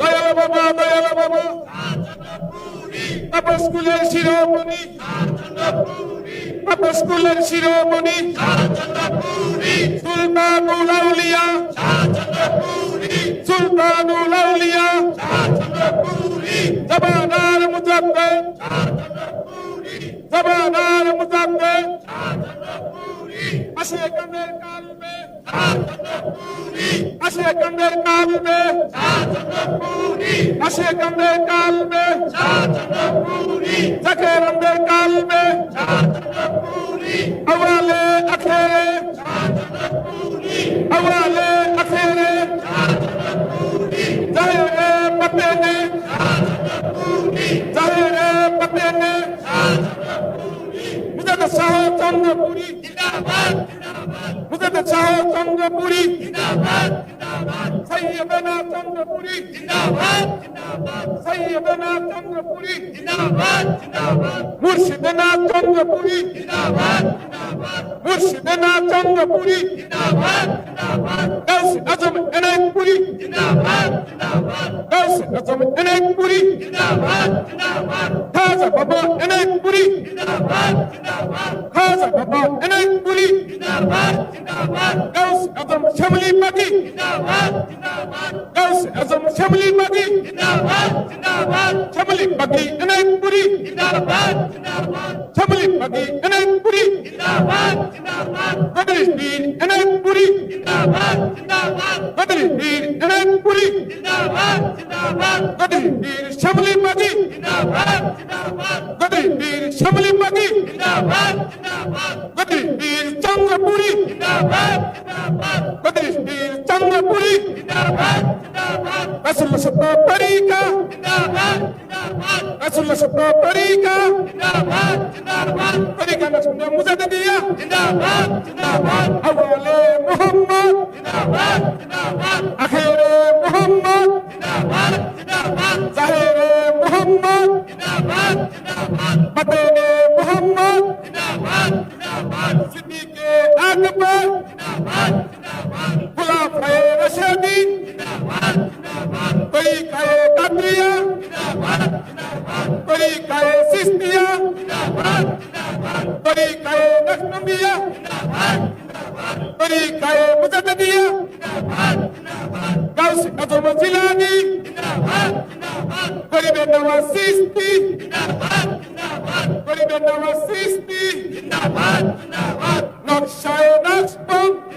দয়াল বাবা দয়াল বাবা। আপনার স্কুলের শিরোমণি। আপনার স্কুলের শিরোমণি। সুলতানুল আউলিয়া সুলতানুল আউলিয়া জবানার মুজাব্বে জবানার মুজাব্বে মুজাদ্দেদ আশেকানের কালবে আশেকানের কালবে আশেকানের কালবে জাকেরানদের কালবে আওয়ালে আখেরে আওয়ালে আখেরে মুজাদ শাহ চন্দ্রপুরী মুজাদ শাহ চন্দ্রপুরী সৈয়দনা চন্দ্রপুরী সৈয়দনা চন্দ্রপুরী মুর্শিদনা চন্দ্রপুরী মুর্শিদনা চন্দ্রপুরী গাউস আজম এনায়তপুরী গাউস আজম এনায়তপুরী খাজা বাবা খাজা বাবা এনায়তপুরী গাউস আজম শ্যামলী পাখি গাউস আজম শ্যামলী পাখি শ্যামলী পাখি এনায়তপুরী শ্যামলী পাখি এনায়তপুরী কদরিস পীর এনায়তপুরী কদরিস পীর এনায়তপুরী কদরিস পীর শ্যামলী পাখি কদরিস পীর শ্যামলী পাখি কদরিস পীর চন্দ্রপুরী কদরিস পীর চন্দ্রপুরী রাসুল সত্য তরিকা রাসুল সত্য তরিকা তরিকা না শুনে মুজাদ দিয়া আওয়ালে মোহাম্মদ আখেরে মোহাম্মদ জাহেরে মোহাম্মদ বাতেনে মোহাম্মদ সিদ্দিকে আকবর খুলাফায়ে রাশিদিন তরিকায়ে কাদরিয়া তরিকায়ে সিস্তিয়া তরিকায়ে নকশবন্দিয়া তরিকায়ে মুজাদ্দিদিয়া গাউস আজম জিলানী গরিবের নওয়াজ সিস্তি গরিবের নওয়াজ সিস্তি নকশায়ে নকশবন্দ